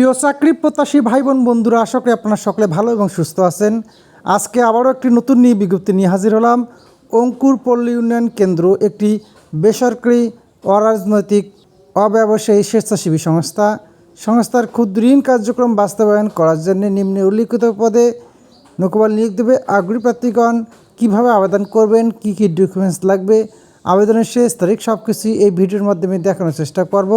প্রিয় চাকরি প্রত্যাশী ভাই বোন বন্ধুরা, আশা করি আপনারা সকলে ভালো এবং সুস্থ আছেন। আজকে আবারও একটি নতুন নিয়ে বিজ্ঞপ্তি নিয়ে হাজির হলাম। অঙ্কুর পল্লী উন্নয়ন কেন্দ্র একটি বেসরকারি অরাজনৈতিক অব্যবসায়ী স্বেচ্ছাসেবী সংস্থা। সংস্থার ক্ষুদ্র ঋণ কার্যক্রম বাস্তবায়ন করার জন্য নিম্নে উল্লিখিত পদে নৌকবল নিয়োগ দেবে। আগ্রহী প্রার্থীগণ, কীভাবে আবেদন করবেন, কি কি ডকুমেন্টস লাগবে, আবেদনের শেষ তারিখ সব কিছুই এই ভিডিওর মাধ্যমে দেখানোর চেষ্টা করব।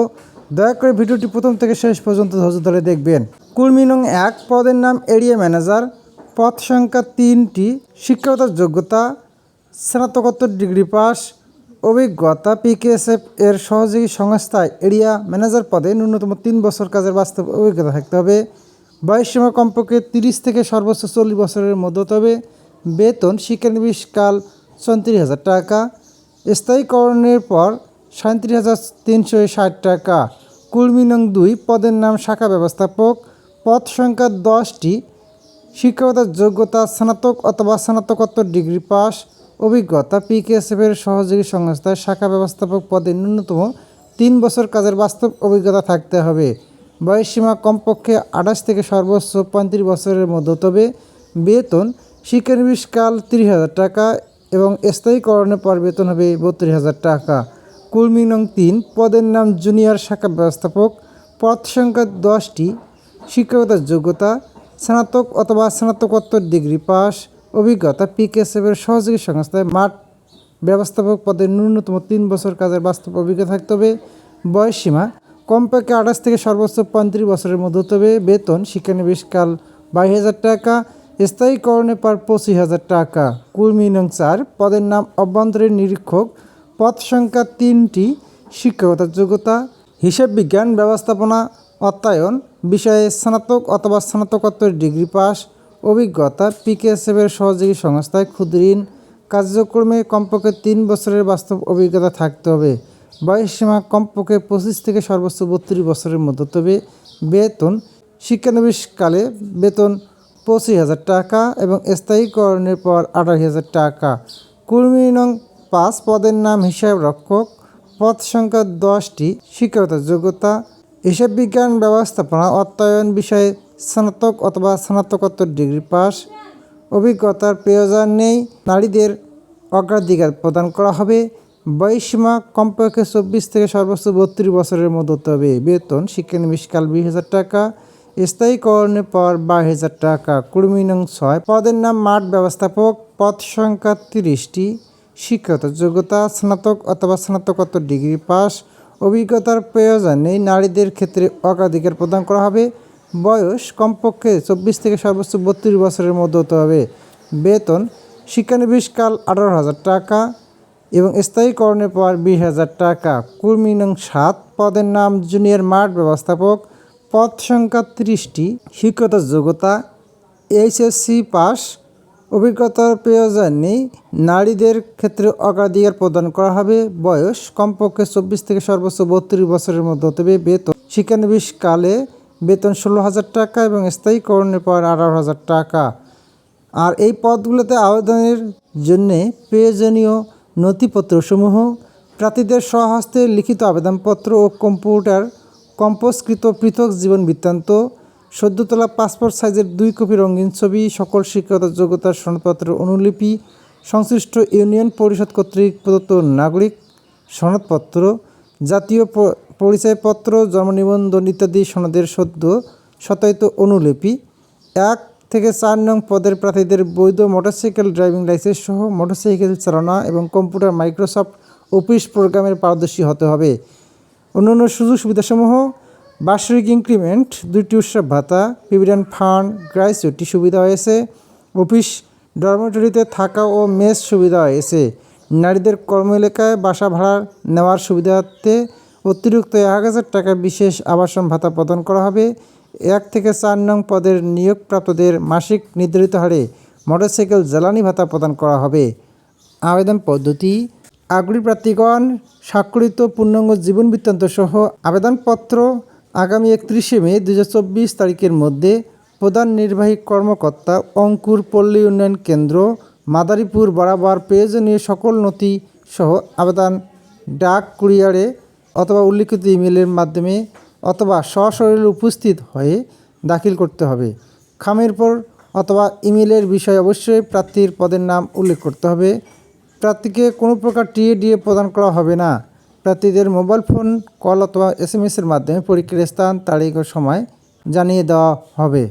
দয়া করে ভিডিওটি প্রথম থেকে শেষ পর্যন্ত ধৈর্য ধরে দেখবেন। কুর্মি নং এক পদের নাম এরিয়া ম্যানেজার। পদ সংখ্যা তিনটি, শিক্ষাগত যোগ্যতা, স্নাতকোত্তর ডিগ্রি পাস, অভিজ্ঞতা পিকেএসএফ এর সহযোগী সংস্থায় এরিয়া ম্যানেজার পদে ন্যূনতম তিন বছর কাজের বাস্তব অভিজ্ঞতা থাকতে হবে। বয়সসীমা কমপক্ষে তিরিশ থেকে সর্বোচ্চ চল্লিশ বছরের মধ্যে হতে হবে। বেতন শিক্ষানবিশ কাল চৌত্রিশ হাজার টাকা। স্থায়ীকরণের পর সাঁত্রিশ হাজার তিনশো ষাট টাকা। কুর্মী নং দুই পদের নাম শাখা ব্যবস্থাপক। পদ সংখ্যা দশটি। শিক্ষকতার যোগ্যতা স্নাতক অথবা স্নাতকোত্তর ডিগ্রি পাস। অভিজ্ঞতা পিকেএসএফের সহযোগী সংস্থায় শাখা ব্যবস্থাপক পদে ন্যূনতম তিন বছর কাজের বাস্তব অভিজ্ঞতা থাকতে হবে। বয়সসীমা কমপক্ষে আঠাশ থেকে সর্বোচ্চ পঁয়ত্রিশ বছরের মধ্যে তবে বেতন শিক্ষানবিশকাল তিরিশ হাজার টাকা এবং স্থায়ীকরণের পর বেতন হবে বত্রিশ হাজার টাকা। কুলমি নং তিন পদের নাম জুনিয়র শাখা ব্যবস্থাপক, পদ সংখ্যা দশটি শিক্ষকতার যোগ্যতা, স্নাতক অথবা স্নাতকোত্তর ডিগ্রি পাস, অভিজ্ঞতা পিকেএসএফের সহযোগী সংস্থায় মাঠ ব্যবস্থাপক পদে ন্যূনতম তিন বছর কাজের বাস্তব অভিজ্ঞতা থাকতে হবে। বয়সসীমা, কমপক্ষে আঠাশ থেকে সর্বোচ্চ পঁয়ত্রিশ বছরের মধ্যে হতে হবে। বেতন, শিক্ষানবিশকাল বাইশ হাজার টাকা, স্থায়ীকরণে পার পঁচিশ হাজার টাকা। কুর্মী নং চার পদের নাম অভ্যন্তরীণ নিরীক্ষক পদ সংখ্যা তিনটি শিক্ষকতার যোগ্যতা, হিসাব বিজ্ঞান ব্যবস্থাপনা অত্যায়ন বিষয়ে স্নাতক অথবা স্নাতকোত্তর ডিগ্রি পাস, অভিজ্ঞতা পিকেএসএফের সহযোগী সংস্থায় ক্ষুদ্র ঋণ, কার্যক্রমে কমপক্ষে তিন বছরের বাস্তব অভিজ্ঞতা থাকতে হবে। বয়সসীমা কমপক্ষে পঁচিশ থেকে সর্বোচ্চ বত্রিশ বছরের মধ্যে তবে বেতন, শিক্ষানবিশকালে বেতন পঁচিশ হাজার টাকা এবং স্থায়ীকরণের পর আঠাশ হাজার টাকা। কুর্মী নং পাঁচ পদের নাম হিসাব রক্ষক, পদ সংখ্যা দশটি শিক্ষকতার যোগ্যতা, হিসাব বিজ্ঞান ব্যবস্থাপনা, অর্থায়ন বিষয়ে স্নাতক অথবা স্নাতকোত্তর ডিগ্রি পাস, অভিজ্ঞতার প্রয়োজন নেই, নারীদের অগ্রাধিকার প্রদান করা হবে বয়সীমা কমপক্ষে চব্বিশ থেকে সর্বোচ্চ বত্রিশ বছরের মধ্যে হতে হবে, বেতন শিক্ষানবিশকাল বিশ হাজার টাকা স্থায়ীকরণের পর বাইশ হাজার টাকা কুড়মি নং ছয়, পদের নাম মাঠ ব্যবস্থাপক, পদ সংখ্যা তিরিশটি শিক্ষাগত যোগ্যতা, স্নাতক অথবা স্নাতকোত্তর ডিগ্রি পাস। অভিজ্ঞতার প্রয়োজন নারীদের ক্ষেত্রে অগ্রাধিকার প্রদান করা হবে। বয়স কমপক্ষে চব্বিশ থেকে সর্বোচ্চ বত্রিশ বছরের মধ্যে হতে হবে। বেতন শিক্ষানবিশকাল আঠারো হাজার টাকা এবং স্থায়ীকরণের পর বিশ হাজার টাকা। কুর্মী নং সাত পদের নাম জুনিয়র মাঠ ব্যবস্থাপক। পদ সংখ্যা ত্রিশটি। শিক্ষতার যোগ্যতা, এইচএসসি পাস। অভিজ্ঞতার প্রয়োজন নেই। নারীদের ক্ষেত্রে অগ্রাধিকার প্রদান করা হবে। বয়স কমপক্ষে চব্বিশ থেকে সর্বোচ্চ বত্রিশ বছরের মধ্যে হতে হবে। বেতন শিক্ষানবিশ কালে বেতন ষোলো হাজার টাকা এবং স্থায়ীকরণের পর আঠারো হাজার টাকা। আর এই পদগুলোতে আবেদনের জন্যে প্রয়োজনীয় নথিপত্রসমূহ, প্রার্থীদের স্বহস্তে লিখিত আবেদনপত্র ও কম্পিউটার কম্পোজকৃত পৃথক জীবন বৃত্তান্ত সদ্য তোলা পাসপোর্ট সাইজের দুই কপি রঙিন ছবি, সকল শিক্ষকতার যোগ্যতার সনদপত্রের অনুলিপি, সংশ্লিষ্ট ইউনিয়ন পরিষদ কর্তৃক প্রদত্ত নাগরিক সনদপত্র, জাতীয় পরিচয়পত্র, জন্ম নিবন্ধন ইত্যাদি সনদের সদ্য শতায়িত অনুলিপি, এক থেকে চার নং পদের প্রার্থীদের বৈধ মোটরসাইকেল ড্রাইভিং লাইসেন্স সহ মোটরসাইকেল চালনা এবং কম্পিউটার মাইক্রোসফট অফিস প্রোগ্রামের পারদর্শী হতে হবে। অন্যান্য সুযোগ সুবিধাসমূহ বার্ষিক ইনক্রিমেন্ট, দুইটি উৎসব ভাতা প্রভিডেন্ট ফান্ড গ্রাইচুটি সুবিধা হয়েছে। অফিস, ডরমেটরিতে থাকা ও মেস সুবিধা হয়েছে। নারীদের কর্ম এলাকায় বাসা ভাড়া নেওয়ার সুবিধার্থে অতিরিক্ত এক হাজার টাকা বিশেষ আবাসন ভাতা প্রদান করা হবে। এক থেকে চার নং পদের নিয়োগপ্রাপ্তদের মাসিক নির্ধারিত হারে মোটরসাইকেল জ্বালানি ভাতা প্রদান করা হবে। আবেদন পদ্ধতি, আগ্রহী প্রার্থীগণ, স্বাক্ষরিত পূর্ণাঙ্গ জীবন বৃত্তান্ত সহ আবেদনপত্র আগামী একত্রিশে মে দু হাজার চব্বিশ তারিখের মধ্যে প্রধান নির্বাহী কর্মকর্তা অঙ্কুর পল্লী উন্নয়ন কেন্দ্র, মাদারীপুর বরাবর প্রয়োজনীয় সকল নথি সহ আবেদন, ডাক কুরিয়ারে অথবা উল্লিখিত ইমেলের মাধ্যমে অথবা সশরীরে উপস্থিত হয়ে দাখিল করতে হবে। খামের পর অথবা ইমেলের বিষয়ে অবশ্যই প্রার্থীর পদের নাম উল্লেখ করতে হবে। প্রার্থীকে কোনো প্রকার টিএ ডিএ প্রদান করা হবে না। প্রার্থীদের মোবাইল ফোন, কল অথবা এস এম এসের মাধ্যমে পরীক্ষার স্থান, তারিখ ও সময় জানিয়ে দেওয়া হবে।